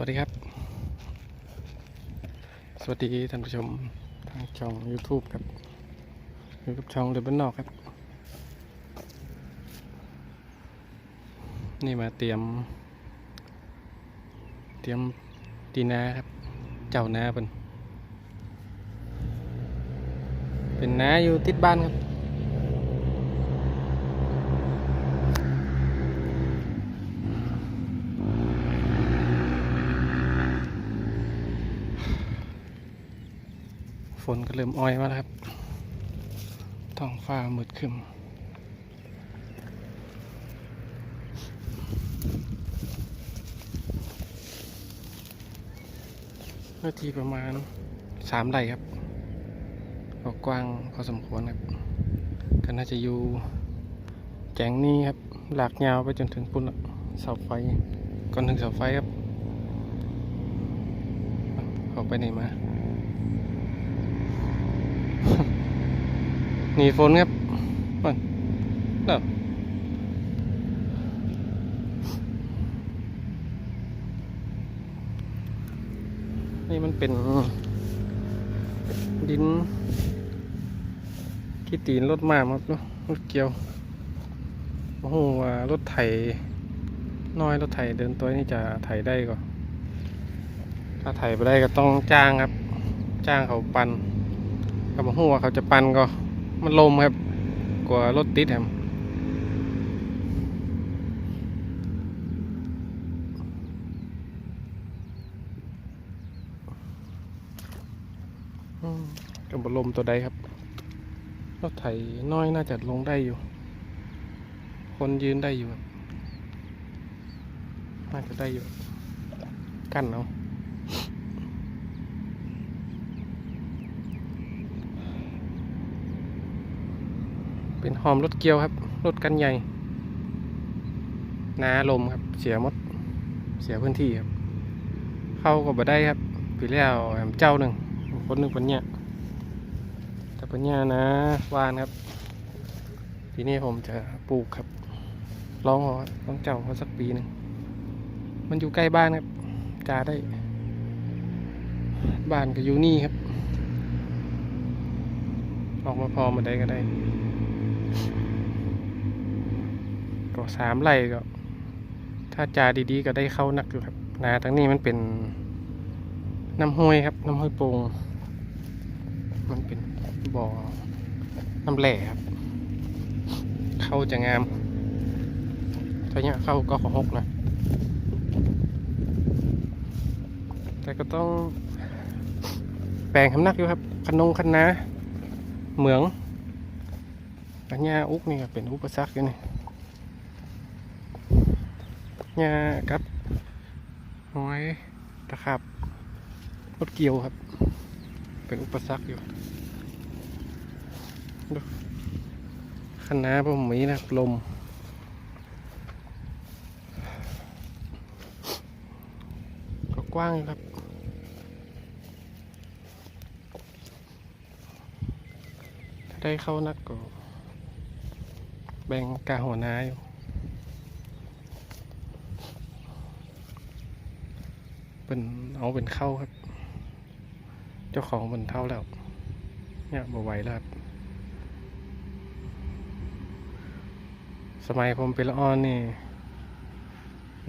วัสดีครับ สวัสดีท่านผู้ชมทางช่อง YouTube ครับอยู่กับช่องเดบันนอกครับ นี่มาเตรียม เตรียมดีนาครับ เจ้านาเป็นเป็นนาอยู่ติดบ้านครับ ฝนก็เริ่มอ้อยมาแล้วครับท้องฟ้ามืดครึ้มเนื้อที่ประมาณสามไร่ครับก็กว้างพอสมควรครับก็น่าจะอยู่แจงนี้ครับ หลากยาวไปจนถึงปุ่นเสาไฟ ก่อนถึงเสาไฟครับ เขาไปไหนมา หนีฝนครับมันเด้อนี่มันเป็นดินขี้ตีนรถมากครับเนอะรถเกี่ยวโอ้โหรถไถน้อยรถไถเดินตัวนี่จะไถได้ก็ถ้าไถไปได้ก็ต้องจ้างครับ จ้างเขาปันก็บอกว่าเขาจะปันก็ มันลมครับกลัวรถติดครับอืมกับบลมตัวใดครับ รถไถน้อยน่าจะลงได้อยู่ คนยืนได้อยู่น่าจะได้อยู่ กั้นเอา เป็นหอมรถเกียวครับ รถกันใหญ่นาลมครับ เสียมด เสียพื้นที่ครับ เข้าก็บ่ได้ครับปีแล้วแหมเจ้าหนึ่งคนหนึ่งปัญญาแต่ปัญญานะวานครับ ทีนี้ผมจะปลูกครับลองเอลองเจ้าเขาสักปีหนึ่งมันอยู่ใกล้บ้านครับจาได้ บ้านก็อยู่นี่ครับ ออกมาพอมาได้ก็ได้ ก็ สามไร่ก็ ถ้าจาดีๆ ก็ได้เข้านักอยู่ครับ นาทั้งนี้มันเป็นน้ำห้วยครับ น้ำห้วยโป่งมันเป็นบ่อน้ำแหล่ครับ เข้าจะงามถ้าเนี้ยเข้าก็ขอหกนะ แต่ก็ต้องแปลงคำนักอยู่ครับขนงคันนาเหมืองอันนี้อุกนี่ก็เป็นอุปสรรคอยู่นี่ หญ้ากับหอยตะขับรถเกี่ยวครับ เป็นอุปสรรคอยู่คณะผมมีนะครับลมก็กว้างครับถ้าได้เข้านักก็แบ่งกาหัวนาอยู่ เป็นเอาเป็นเข้าครับ เจ้าของเป็นเท่าแล้ว เนี่ยบ่ไหวแล้วสมัยผมเป็นละอ่อนนี่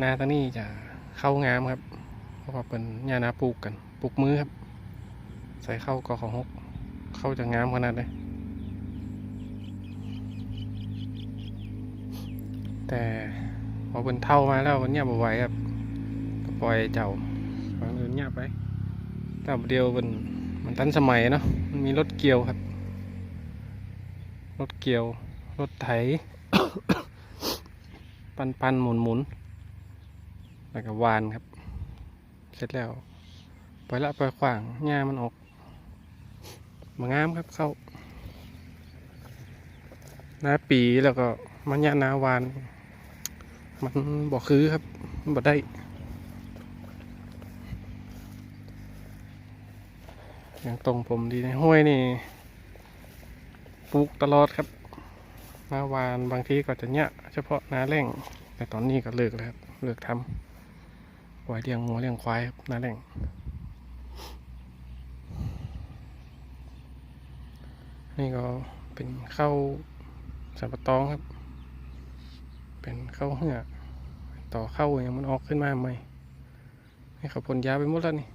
นาตอนนี้จะเข้างามครับ เพราะว่าเป็นหญ้านาปลูกกันปลูกมือครับ ใส่เข้ากอของหกเข้าจะงามขนาดเลยแต่พอเป็นเท่ามาแล้วมันเนี่ยบ่ไหวครับก็ปล่อยเจ้า ฟังอื่นเงียบไปแต่เดียวมันมันทันสมัยเนาะมันมีรถเกี่ยวครับ รถเกี่ยว รถไถ ปันปันหมุนหมุนแล้วก็วานครับ เสร็จแล้วปล่อยละปล่อยขวางหญ้ามันออกมางามครับเข้าหน้าปีแล้วก็มันหญ้านาวาน มันบอกคือครับมันบอกได้ อย่างตรงผมดีในห้วยนี่ปลูกตลอดครับหน้าวานบางทีก็จะเนี้ยเฉพาะหน้าแร่ง แต่ตอนนี้ก็เลิกแล้วครับเลิกทำไว้เลี้ยงงัวเลี้ยงควายครับหน้าแหล่งนี่ก็เป็นข้าวสับปะตองครับ เป็นข้าวเหือต่อเข้าอย่างมันออกขึ้นมาใหม่ให้เขาพ่นยาไปหมดแล้วนี่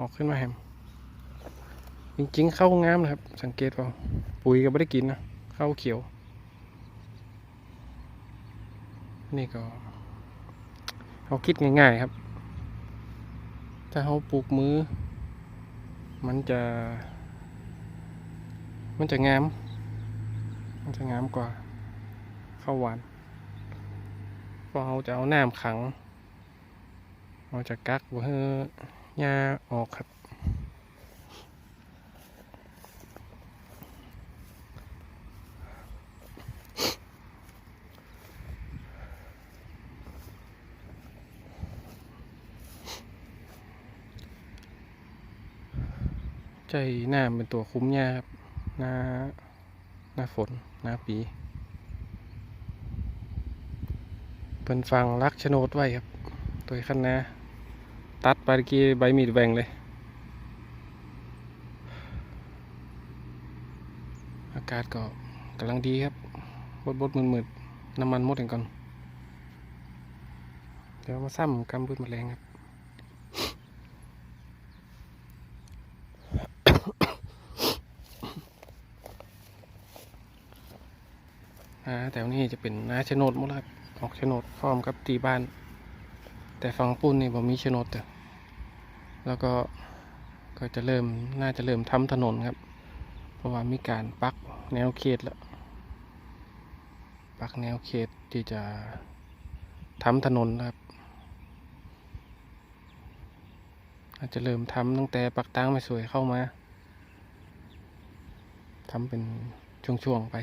ออกขึ้นมาแฮม จริงๆ เข้างามนะครับ สังเกตว่าปุ๋ยก็ไม่ได้กินนะเข้าวเขียว นี่ก็เขาคิดง่ายๆครับ ถ้าเขาปลูกมือ มันจะ มันจะงาม มันจะงามกว่าข้าวหวานพราะเขาจะเอาน้ำขังเราจะกักบ่ให้หญ้าออกครับ ใจหน้ำเป็นตัวคุ้มหญ้าครับหน้าหน้าฝนหน้าปีเป็นฟังรักโฉนดไว้ครับ ตัวคันนาตัดไปกี้ใบมีดแหว่งเลย อากาศก็กำลังดีครับบดบดมืดมืดน้ำมันหมดเองก่อน เดี๋ยวมาซ้ำกำพืชแมลงครับ นาแถ วนี้จะเป็นนาโฉนดหมดแล้วครับออกโฉนดพร้อมกับตีบ้าน แต่ฝั่งปุ่นนี่ผมมีโฉนดแต่แล้วก็ก็จะเริ่มน่าจะเริ่มทำถนนครับ เพราะว่ามีการปักแนวเขตแล้วปักแนวเขตที่จะทำถนนครับอาจจะเริ่มทำตั้งแต่ปักตั้งไม่สวยเข้ามาทำเป็นช่วงๆไป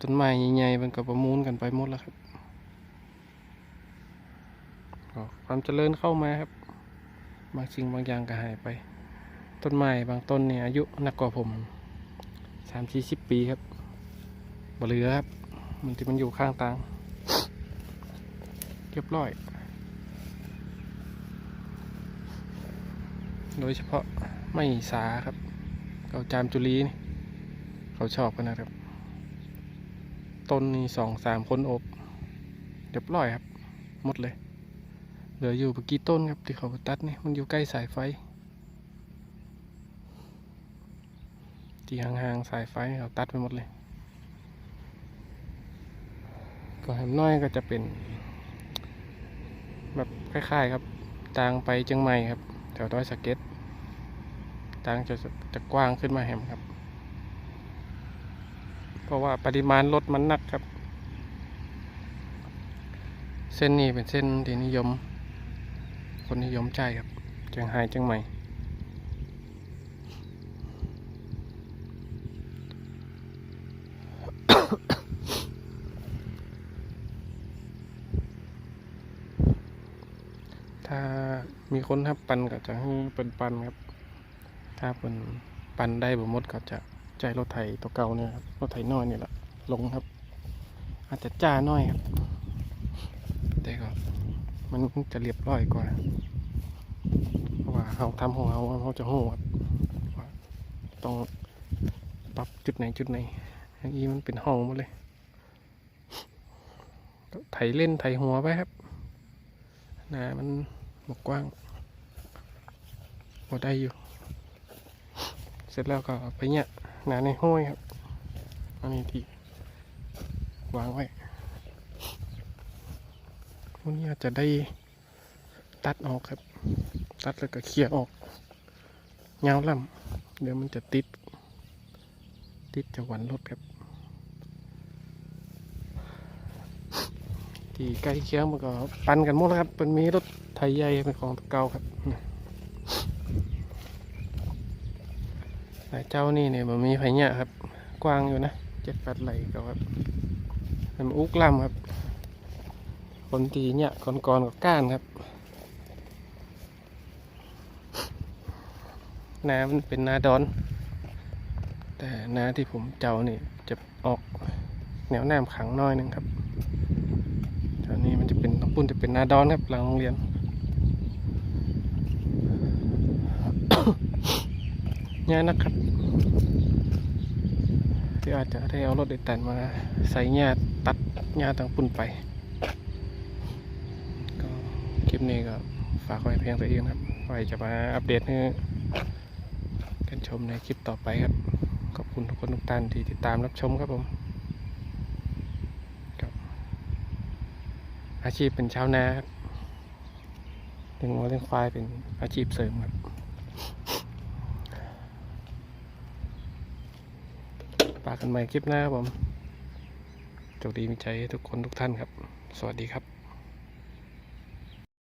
ต้นไม้ใหญ่ๆมันก็ประมูลกันไปหมดแล้วครับความเจริญเข้ามาครับ บางสิ่งบางอย่างก็หายไป ต้นไม้บางต้นเนี่ยอายุนักกว่าผมสามสี่สิบปีครับบเหลือครับ มันที่มันอยู่ข้างทางเรียบร้อย โดยเฉพาะไม่สาครับเกาจามจุลีนี่เขาชอบกันนะครับ ต้นนี่สองสามคนอบเรียบร้อยครับ หมดเลย เหลืออยู่เมื่อกี้ต้นครับที่เขาตัดนี่มันอยู่ใกล้สายไฟ ที่ห่างๆสายไฟเขาตัดไปหมดเลย ก็แหมน้อยก็จะเป็น แบบคล้ายๆครับทางไปเชียงใหม่ครับ แถวดอยสเก็ดทางจะจะกว้างขึ้นมาแหมครับ เพราะว่าปริมาณรถมันหนักครับ เส้นนี้เป็นเส้นที่นิยม คนนิยมใช้ครับเชียงไฮ้เชียงใหม่ถ้ามีคนทับปันก็จะให้เป็นปันครับ ถ้าเป็นปันได้บ่หมดก็จะ ใจรถไถตัวเก่าเนี่ยครับรถไถน้อยนี่แหละลงครับ อาจจะจ้าน้อยครับ แต่ก็มันจะเรียบร้อยกว่าเพราะว่าเราทำของเราเราจะโหครับต้องปรับจุดไหนจุดไหนอย่างนี้มันเป็นห้องหมดเลยไถเล่นไถหัวไปครับนามันบกกว้างพอได้อยู่ เสร็จแล้วก็ไปเนี่ย หนาในห้อยครับอันนี้ที่วางไว้วันนี้อาจจะได้ตัดออกครับ ตัดแล้วก็เคลียร์ออกเงาล่ำเดี๋ยวมันจะติด ติดจะหวันรถครับ ที่ใกล้เคียงมันก็ปันกันหมดแล้วครับมันมีรถไถใหญ่เป็นของเก่าครับ แต่เจ้านี่เนี่ยมันมีไผ่เนี่ยครับ กว้างอยู่นะเจ็ดแปดไหลก็ครับมันอุกล่ำครับ คนตีเนี่ยกอนก่อนกับก้านครับนามันเป็นนาดอน แต่นาที่ผมเจ้านี่จะออกแนวแนมขังน้อยหนึงครับแถวนี้มันจะเป็นต้องปุ่นจะเป็นนาดอนครับหลังโรงเรียน หญ้านะครับที่อาจจะได้เอารถเด็ดตันมาใส่หญ้าตัดหญ้าต่างปุ่นไป ก็คลิปนี้ก็ฝากไว้เพียงแตัวเองครับ ไว้จะมาอัปเดตให้กันชมในคลิปต่อไปครับ ขอบคุณทุกคนทุกท่านที่ติดตามรับชมครับผมอาชีพเป็นชาวนาครับเลี้ยงวัวเลี้ยงควายเป็นอาชีพเสริมครับ ฝา กกันใหม่คลิปหน้าครับผมโชคดีมีใจให้ทุกคนทุกท่านครับ สวัสดีครับ